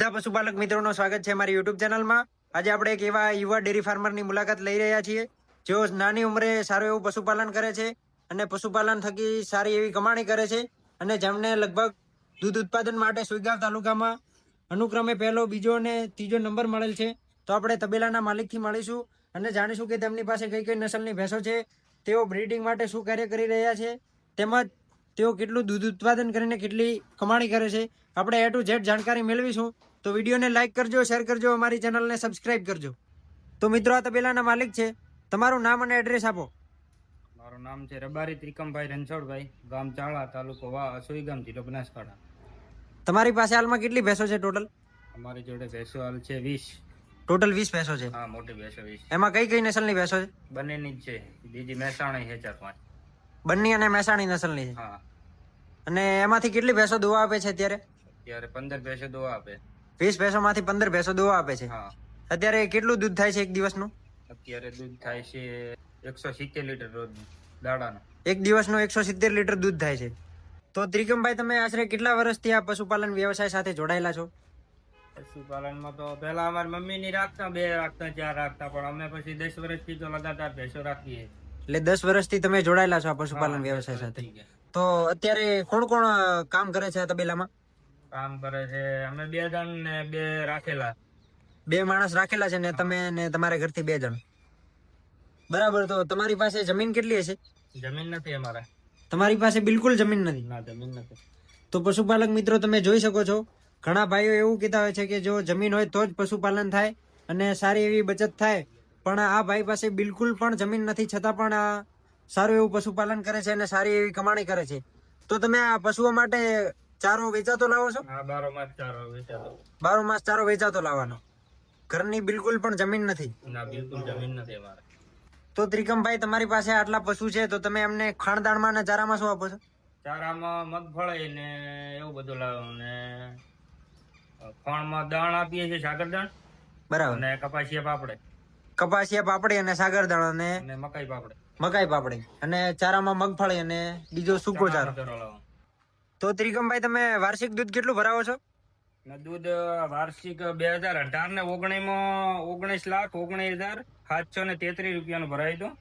બધા પશુપાલક મિત્રોનો સ્વાગત છે મારી યુટ્યુબ ચેનલમાં. આજે આપણે એક એવા યુવા ડેરી ફાર્મરની મુલાકાત લઈ રહ્યા છીએ, જેઓ નાની ઉંમરે સારું એવું પશુપાલન કરે છે અને પશુપાલન થકી સારી એવી કમાણી કરે છે અને જેમને લગભગ દૂધ ઉત્પાદન માટે સુઈગાંવ તાલુકામાં અનુક્રમે પહેલો, બીજો અને ત્રીજો નંબર મળેલ છે. તો આપણે તબેલાના માલિકથી મળીશું અને જાણીશું કે તેમની પાસે કઈ કઈ નસલની ભેંસો છે, તેઓ બ્રીડિંગ માટે શું કાર્ય કરી રહ્યા છે, તેમજ તેઓ કેટલું દૂધ ઉત્પાદન કરીને કેટલી કમાણી કરે છે. આપણે એ ટુ ઝેડ જાણકારી મેળવીશું. તો વિડીયોને લાઈક કરજો શેર કરજો અમારી ચેનલને સબસ્ક્રાઇબ કરજો. તો મિત્રો આ તબેલાના માલિક છે. તમારું નામ અને એડ્રેસ આપો. મારું નામ છે રબારી ત્રિકમભાઈ રણછોડભાઈ ગામ ચાળા તાલુકો વા અસોઈ ગામ જિલ્લો બનાસકાંઠા. તમારી પાસે હાલમાં કેટલી ભેંસો છે ટોટલ અમારી જોડે ભેંસો હાલ છે વીસ. ટોટલ વીસ ભેંસો છે. હા મોટી ભેંસો વીસ. એમાં કઈ કઈ નસલની ભેંસો છે? બંનેની જ છે. બીજી મહેસાણી છે ચાર પાંચ. બંની અને મહેસાણી નસલની છે. હા. અને એમાંથી કેટલી ભેંસો દોવા આપે છે અત્યારે? અત્યારે પંદર ભેંસો દોવા આપે. વીસ ભેંસોમાંથી પંદર ભેંસો દોવા આપે છે. હા. અત્યારે કેટલું દૂધ થાય છે એક દિવસનું? અત્યારે દૂધ થાય છે એકસો સિત્તેર લીટર રોજ દાડાનું. એક દિવસનું એકસો સિત્તેર લીટર દૂધ થાય છે. તો ત્રિકમભાઈ તમે આશરે કેટલા વર્ષથી આ પશુપાલન વ્યવસાય સાથે જોડાયેલા છો? પશુપાલનમાં તો પહેલા અમારી મમ્મી ની રાખતા બે રાખતા ચાર રાખતા પણ અમે પછી દસ વર્ષથી તો લગાતાર ભેંસો રાખીએ. એટલે દસ વર્ષથી તમે જોડાયેલા છો આ પશુપાલન વ્યવસાય સાથે. તો અત્યારે કોણ કોણ કામ કરે છે આ તબેલામાં? કામ કરે છે. અમે બે જણ ને બે રાખેલા. બે માણસ રાખેલા છે ને તમે ને તમારા ઘરથી બે જણ. બરાબર તો તમારી પાસે જમીન કેટલી હશે? જમીન નથી અમારે. તમારી પાસે બિલકુલ જમીન નથી. ના જમીન નથી. તો પશુપાલક મિત્રો તમે જોઈ શકો છો ઘણા ભાઈઓ એવું કહેતા હોય છે કે જો જમીન હોય તો જ પશુપાલન થાય અને સારી એવી બચત થાય. પણ આ ભાઈ પાસે બિલકુલ પણ જમીન નથી છતાં પણ આ સારું એવું પશુપાલન કરે છે અને સારી એવી કમાણી કરે છે. તો તમે આ પશુઓ માટે ચારો વેચાતો લાવો છો? બારો માસ ચારો વેચાતો. બારો માસ ચારો વેચાતો લાવવાનો. ઘરની બિલકુલ પણ જમીન નથી. ના બિલકુલ જમીન નથી અમારે. તો ત્રિકમભાઈ તમારી પાસે આટલા પશુ છે તો તમે એમને ખાણદાણમાં ને ચારામાં શું આપો છો? ચારામાં મગફળી ને એવું બધું લાવો ને ખાણમાં દાણ આપીએ છીએ સાગર દાણ બરાબર. ને કપાસિયા પાપડે. કપાસિયા પાપડી અને સાગરદાણ અને અને મકાઈ પાપડે. મકાઈ પાપડી. અને ચારામાં મગફળી અને બીજો સૂકો ચારો. ચારો લાવો. તો ત્રિકમભાઈ તમે વાર્ષિક દૂધ કેટલું ભરાવો છો? ને દૂધ વાર્ષિક બે હજાર અઢાર ને ઓગણીસમાં ઓગણીસ લાખ ઓગણીસ હજાર સાતસો ને તેત્રીસ રૂપિયાનું ભરાયું હતું.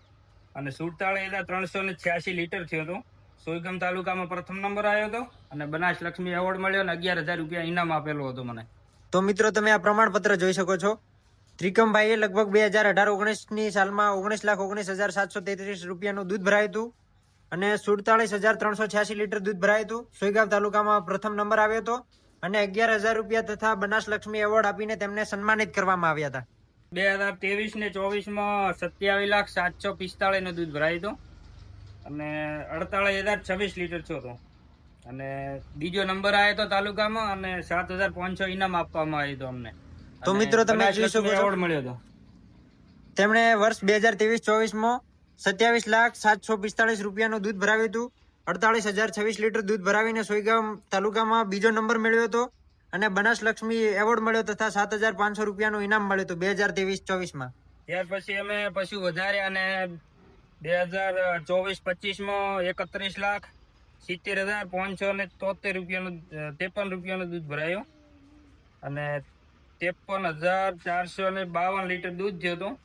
અને સુડતાળીસ હજાર ત્રણસો ને છ્યાસી લીટર થયું હતું. સોયગમ તાલુકામાં પ્રથમ નંબર આવ્યો હતો અને બનાસ લક્ષ્મી એવોર્ડ મળ્યો અને અગિયાર હજાર રૂપિયા ઇનામ આપેલું હતું મને. તો મિત્રો તમે આ પ્રમાણપત્ર જોઈ શકો છો. ત્રિકમભાઈએ લગભગ બે હજાર અઢાર ઓગણીસની સાલમાં ઓગણીસ લાખ ઓગણીસ હજાર સાતસો તેત્રીસ રૂપિયાનું દૂધ ભરાયું હતું. અને સુડતાલીસ હજાર ત્રણસો છ્યાસી લીટર દૂધ ભરાયું હતું. સુઈગામ તાલુકામાં પ્રથમ નંબર આવ્યો હતો અને અગિયાર હજાર રૂપિયા તથા બનાસ લક્ષ્મી એવોર્ડ આપીને તેમને સન્માનિત કરવામાં આવ્યા હતા. બે હજાર ત્રેવીસ ને ચોવીસમાં સત્યાવીસ લાખ સાતસો પિસ્તાળીસનું દૂધ ભરાયું હતું. અને અડતાળીસ હજાર છવ્વીસ લીટર છો હતો અને બીજો નંબર આવ્યો હતો તાલુકામાં અને સાત હજાર પાંચસો ઇનામ આપવામાં આવ્યું હતું અમને. તો મિત્રો તમે જોઈ શકો એવોર્ડ મળ્યો હતો. તેમણે વર્ષ બે હજાર ત્રેવીસ ચોવીસમાં સત્યાવીસ લાખ સાતસો પિસ્તાળીસ રૂપિયાનું દૂધ ભરાવ્યું હતું. અડતાળીસ હજાર છવ્વીસ લીટર દૂધ ભરાવીને સોયગામ તાલુકામાં બીજો નંબર મેળવ્યો હતો અને બનાસ લક્ષ્મી એવોર્ડ મળ્યો તથા સાત હજાર પાંચસો રૂપિયાનું ઇનામ મળ્યું હતું બે હજાર ત્રેવીસ ચોવીસમાં. ત્યાર પછી અમે પશુ વધારે અને બે હજાર ચોવીસ પચીસમાં એકત્રીસ લાખ સિત્તેર હજાર પાંચસો ને તોતેર રૂપિયાનું ત્રેપન રૂપિયાનું દૂધ ભરાયું. અને ત્રેપન હજાર ચારસો ને બાવન લીટર દૂધ થયું હતું.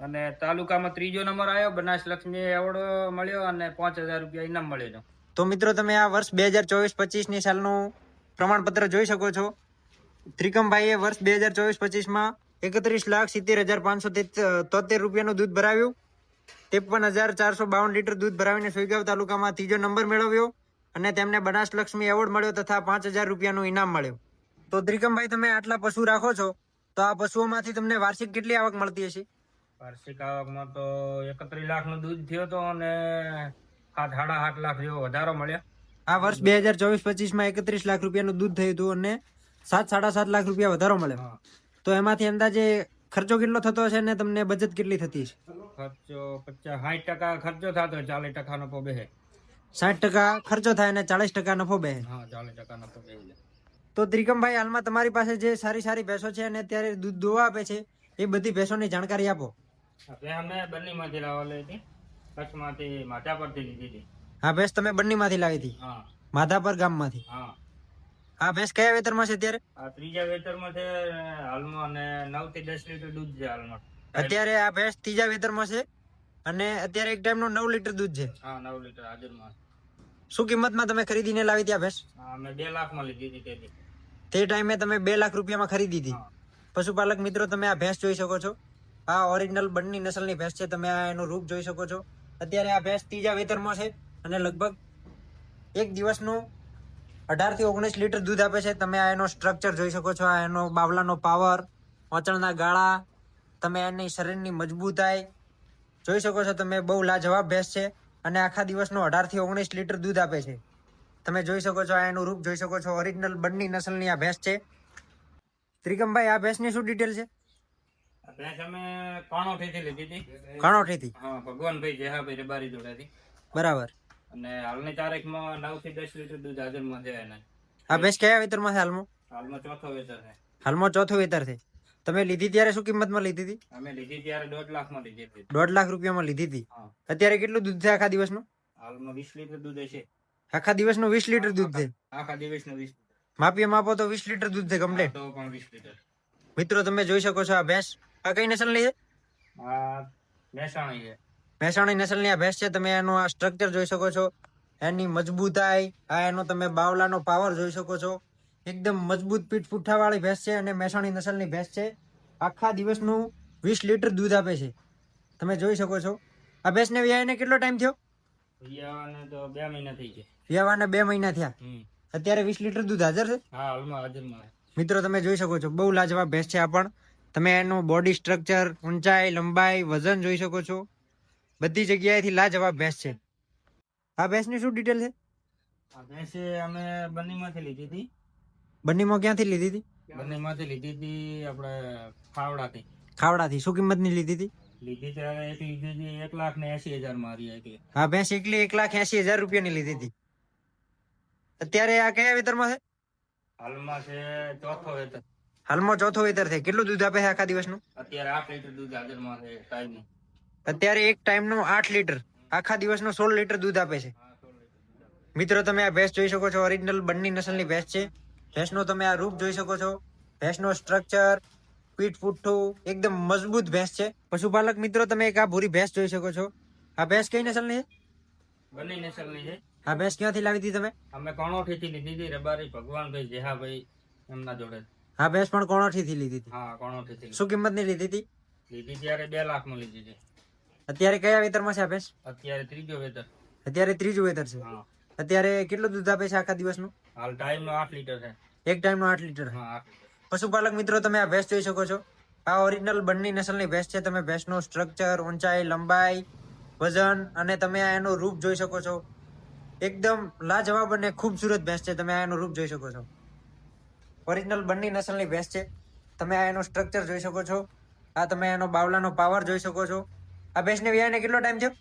અને તાલુકામાં ત્રીજો નંબર આવ્યો બનાસ લક્ષ્મી એવોર્ડ મળ્યો અને પાંચ હજાર રૂપિયા ઇનામ મળ્યો. તો મિત્રો તમે આ વર્ષ બે હજાર ચોવીસ પચીસની સાલનું પ્રમાણપત્ર જોઈ શકો છો. ત્રિકમભાઈએ વર્ષ બે હજાર ચોવીસ પચીસમાં એકત્રીસ લાખ સિત્તેર હજાર પાંચસો તોતેર રૂપિયાનું દૂધ ભરાવ્યું. ત્રેપન હજાર ચારસો બાવન લીટર દૂધ ભરાવીને સુઈગાંવ તાલુકામાં ત્રીજો નંબર મેળવ્યો અને તેમને બનાસ લક્ષ્મી એવોર્ડ મળ્યો તથા પાંચ હજાર રૂપિયાનું ઇનામ મળ્યું. તો ત્રિકમભાઈ, તમે આટલા પશુ રાખો છો, તો આ પશુઓમાંથી તમને વાર્ષિક કેટલી આવક મળતી હશે? વાર્ષિક આવકમાં તો એકત્રીસ લાખનું દૂધ થયો હતું અને સાત સાડા આઠ લાખ જેવો વધારો મળ્યો. આ વર્ષ બે હજાર ચોવીસ પચીસમાં એકત્રીસ લાખ રૂપિયાનું દૂધ થયું હતું અને સાત સાડા સાત લાખ રૂપિયા વધારો મળ્યો. તો એમાંથી અંદાજે ખર્ચો કેટલો થતો હશે ને તમને બચત કેટલી થતી છે ખર્ચો પચાસ સાઠ ટકા ખર્ચો થતો ચાલીસ ટકા નફો બે સાઠ ટકા ખર્ચો થાય અને ચાલીસ ટકા નફો બે હા ચાલીસ ટકા નફો બે તો ત્રિકમભાઈ હાલમાં તમારી પાસે જે સારી સારી ભેંસો છે અને અત્યારે દૂધ દોવા આપે છે એ બધી ભેંસોની જાણકારી આપો. હવે અમે બંનેમાંથી લાવવા હતી. કચ્છમાંથી માથા લીધી હતી. હા ભેંસ તમે બંનેમાંથી લાવી હતી? હા. માધાપર ગામમાંથી? હા. આ ભેંસ કયા વેતરમાં છે અત્યારે? આ ત્રીજા વેતરમાં છે હાલમાં અને નવથી દસ લીટર દૂધ છે હાલમાં. અત્યારે આ ભેંસ ત્રીજા વેતરમાં છે અને અત્યારે એક ટાઈમનું નવ લીટર દૂધ છે. હા નવ લીટર હાજરમાં. શું કિંમતમાં તમે ખરીદીને લાવી ત્યાં ભેંસ? અમે બે લાખમાં લીધી હતી તેથી. તે ટાઈમે તમે બે લાખ રૂપિયામાં ખરીદી હતી. પશુપાલક મિત્રો તમે આ ભેંસ જોઈ શકો છો. આ ઓરિજિનલ બંની નસલની ભેંસ છે. તમે આ એનું રૂપ જોઈ શકો છો. અત્યારે આ ભેંસ ત્રીજા વેતરમાં છે અને લગભગ એક દિવસનું અઢારથી ઓગણીસ લીટર દૂધ આપે છે. તમે આ એનો સ્ટ્રક્ચર જોઈ શકો છો. આ એનો બાવલાનો પાવર વચણના ગાળા, તમે એની શરીરની મજબૂતાઈ જોઈ શકો છો. તમે બહુ લાજવાબ ભેંસ છે અને આખા દિવસનું અઢારથી ઓગણીસ લીટર દૂધ આપે છે. તમે જોઈ શકો છો આ એનું રૂપ જોઈ શકો છો. ઓરિજિનલ બંની નસલની આ ભેંસ છે. ત્રિકમભાઈ, આ ભેંસની શું ડિટેલ છે? ભેંસ અમે કાણોઠીથી લીધી હતી. કાણોઠીથી હા ભગવાનભાઈ જેહાભાઈ રબારી જોડેથી બરાબર. અને હાલની તારીખમાં નવથી દસ લીટર દૂધ હાજરમાં છે એને. આ ભેંસ કયા વેતરમાં છે હાલમાં? હાલમાં ચોથો વેતર છે. હાલમાં ચોથું વેતર છે. તમે લીધી ત્યારે શું કિંમતમાં લીધી હતી? અમે લીધી ત્યારે દોઢ લાખમાં લીધી હતી. દોઢ લાખ રૂપિયામાં લીધી હતી? અત્યારે કેટલું દૂધ છે આખા દિવસનું? હાલમાં વીસ લીટર દૂધ છે આખા દિવસનું વીસ લીટર દૂધ છે. આખા દિવસનું વીસ માપીએ માપો તો વીસ લીટર દૂધ છે કમ્પ્લીટ તો પણ વીસ લીટર. મિત્રો તમે જોઈ શકો છો આ ભેંસ. આ કઈ નસલની છે? મહેસાણી છે. મહેસાણી નસલની આ ભેંસ છે. તમે એનું આ સ્ટ્રક્ચર જોઈ શકો છો. એની મજબૂતાઈ આ એનો તમે બાવલાનો પાવર જોઈ શકો છો. એકદમ મજબૂત પીઠ પુઠ્ઠાવાળી ભેંસ છે અને મહેસાણી નસલની ભેંસ છે. આખા દિવસનું વીસ લીટર દૂધ આપે છે. તમે જોઈ શકો છો. આ ભેંસને વ્યાયને કેટલો ટાઈમ થયો? વ્યાવાને તો બે મહિના થઈ ગયા. વ્યાવાને બે મહિના થયા. અત્યારે વીસ લીટર દૂધ હાજર છે? હા હાલમાં હાજરમાં. મિત્રો તમે જોઈ શકો છો. બહુ લાજવાબ ભેંસ છે આ પણ. તમે એનું બોડી સ્ટ્રક્ચર ઊંચાઈ લંબાઈ વજન જોઈ શકો છો. બધી જગ્યાએથી લાજવાબ ભેંસ છે. આ ભેંસની શું ડિટેલ છે? આ ભેંસ અમે બન્નીમાંથી લીધી હતી. બન્નીમાં ક્યાંથી લીધી હતી? બન્નીમાંથી લીધી હતી આપણે ખાવડાથી. ખાવડાથી. શું કિંમતની લીધી હતી? લીધી ત્યારે એક લીધી હતી એક લાખ ને એસી હજાર મારી હતી. હા ભેંસ એકલી એક લાખ એસી હજાર રૂપિયાની લીધી હતી. અત્યારે આ કયા વેતરમાં છે? હાલમાં છે ચોથો વેતર. હાલમાં ચોથો વેતર છે. કેટલું દૂધ આપે છે આખા દિવસનું? અત્યારે આઠ લીટર દૂધ હાજરમાં છે ટાઈમનું અત્યારે એક ટાઈમનું આઠ લીટર. આખા દિવસનું સોળ લીટર દૂધ આપે છે. મિત્રો તમે આ ભેંસ જોઈ શકો છો. ઓરિજિનલ બંની નસલની ભેંસ છે. ભેંસનો તમે આ રૂપ જોઈ શકો છો. ભેંસનો સ્ટ્રક્ચર પીઠ પુઠ્ઠું એકદમ મજબૂત ભેંસ છે. પશુપાલક મિત્રો તમે એક આ ભૂરી ભેંસ જોઈ શકો છો. આ ભેંસ કઈ નસલની છે? બંને નસલની છે. આ ભેંસ ક્યાંથી લાવી હતી તમે? અમે કણોઠીથી લીધી હતી રબારી ભગવાનભાઈ જેહાભાઈ એમના જોડે. આ ભેંસ પણ કોણોઠીથી લીધી હતી. હા કણોઠીથી શું કિંમતની લીધી હતી? લીધી ત્યારે બે લાખમાં લીધી હતી. અત્યારે કયા વેતરમાં છે આ ભેંસ? અત્યારે ત્રીજો વેતર. અત્યારે ત્રીજું વેતર છે. અત્યારે કેટલું દૂધ આપે છે આખા દિવસનું? હાલ ટાઈમનો આઠ લીટર છે. એક ટાઈમ લીટર. આઠ લીટર. પશુપાલક મિત્રો તમે આ ભેંસ જોઈ શકો છો. આ ઓરિજિનલ બંની નસલની ભેંસ છે. તમે ભેંસનું સ્ટ્રક્ચર ઊંચાઈ લંબાઈ વજન અને તમે આ એનું રૂપ જોઈ શકો છો. એકદમ લાજવાબ અને ખૂબસૂરત ભેંસ છે. તમે આ એનું રૂપ જોઈ શકો છો. ઓરિજિનલ બંની નસલની ભેંસ છે. તમે આ એનું સ્ટ્રક્ચર જોઈ શકો છો. આ તમે એનો બાવલાનો પાવર જોઈ શકો છો. આ ભેંસને વ્યાયને કેટલો ટાઈમ થયો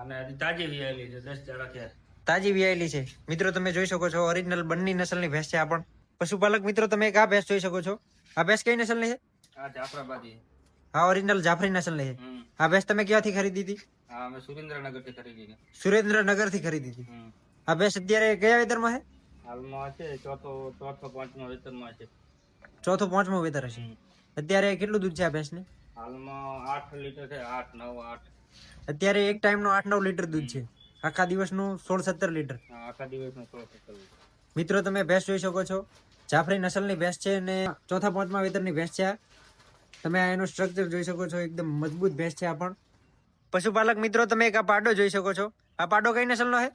અને તાજી વિયાયેલી છે દસ જણા થયા તાજી વિયાયેલી છે. મિત્રો તમે જોઈ શકો છો ઓરિજિનલ બંની નસલની ભેંસ છે આ પણ. પશુપાલક મિત્રો તમે એક આ ભેંસ જોઈ શકો છો. આ ભેંસ કઈ નસલની છે? આ જાફરાબાદી. આ ઓરિજિનલ જાફરી નસલની છે. આ ભેંસ તમે ક્યાંથી ખરીદી હતી? હા અમે સુરેન્દ્રનગરથી ખરીદી સુરેન્દ્રનગરથી ખરીદી હતી. આ ભેંસ અત્યારે કયા વેતરમાં છે? હાલમાં છે ચોથો ચોથો પાંચમો વેતનમાં છે. ચોથો પાંચમો વેતર હશે? અત્યારે કેટલું દૂધ છે આ ભેંસને? હાલમાં આઠ લીટર છે આઠ નવ આઠ. અત્યારે એક ટાઈમનું આઠ નવ લીટર દૂધ છે. આખા દિવસનું સોળ સત્તર લીટર. આખા દિવસનો સો સત્તર લીટર. મિત્રો તમે ભેંસ જોઈ શકો છો. જાફરી નસલની ભેંસ છે અને ચોથા પાંચમા વેતરની ભેંસ છે આ. તમે આ એનું સ્ટ્રક્ચર જોઈ શકો છો એકદમ મજબૂત ભેંસ છે આ પણ. પશુપાલક મિત્રો તમે એક આ પાડો જોઈ શકો છો. આ પાડો કઈ નસલનો છે?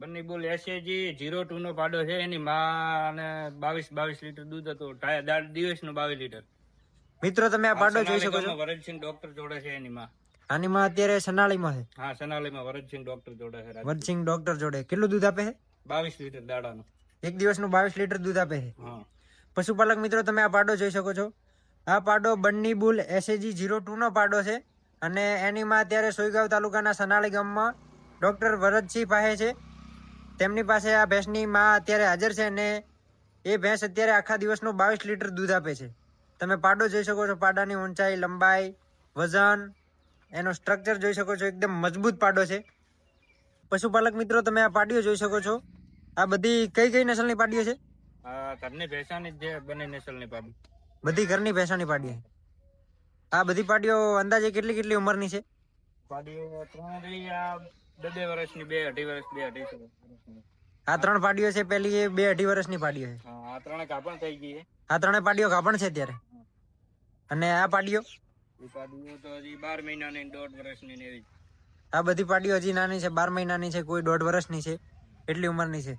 બંને બોલ એસએજી જીરો ટુ નો પાડો છે એની માં અને બાવીસ બાવીસ લીટર દૂધ હતું દાળ દિવસનું બાવીસ લીટર. મિત્રો તમે આ પાડો જોઈ શકો છો. વરજસિંહ ડોક્ટર જોડે છે એની માં. આની માં અત્યારે સનાળીમાં છે. હા સનાળીમાં વરજસિંહ ડોક્ટર જોડે છે વરજસિંહ ડોક્ટર જોડે. કેટલું દૂધ આપે છે? બાવીસ લીટર દાડાનું. એક દિવસનું બાવીસ લીટર દૂધ આપે છે. પશુપાલક મિત્રો તમે આ પાડો જોઈ શકો છો. આ પાડો Banni bull SAG zero two નો પાડો છે. અને એની માં અત્યારે સોયગાંવ તાલુકાના સનાળી ગામમાં ડોક્ટર વરદસિંહ પાસે છે. તેમની પાસે આ ભેંસની માં અત્યારે હાજર છે અને એ ભેંસ અત્યારે આખા દિવસનું બાવીસ લીટર દૂધ આપે છે. તમે પાડો જોઈ શકો છો પાડાની ઊંચાઈ લંબાઈ વજન એનો સ્ટ્રક્ચર જોઈ શકો છો એકદમ મજબૂત પાડો છે. પશુપાલક મિત્રો તમે આ પાડીઓ જોઈ શકો છો. આ બધી કઈ કઈ નસલની પાડીઓ છે? ઘરની ભેંસાની જે બંને નસલની પાડી. બધી ઘરની ભેંસાની પાડીઓ. આ બધી પાડીઓ અંદાજે કેટલી કેટલી ઉંમરની છે? પાડીઓ ત્રણ બે વર્ષની બે અઢી વર્ષ બે અઢી. આ ત્રણ પાડીઓ છે પેલી એ બે અઢી વર્ષની પાડીઓ છે. આ ત્રણે કાપણ થઈ ગઈ છે. આ ત્રણે પાડીઓ કાપણ છે ત્યારે અને આ પાડીઓ? એ પાડીઓ તો હજી બાર મહિનાની દોઢ વર્ષની એવી. આ બધી પાડીઓ હજી નાની છે બાર મહિનાની છે કોઈ દોઢ વર્ષની છે એટલી ઉંમરની છે.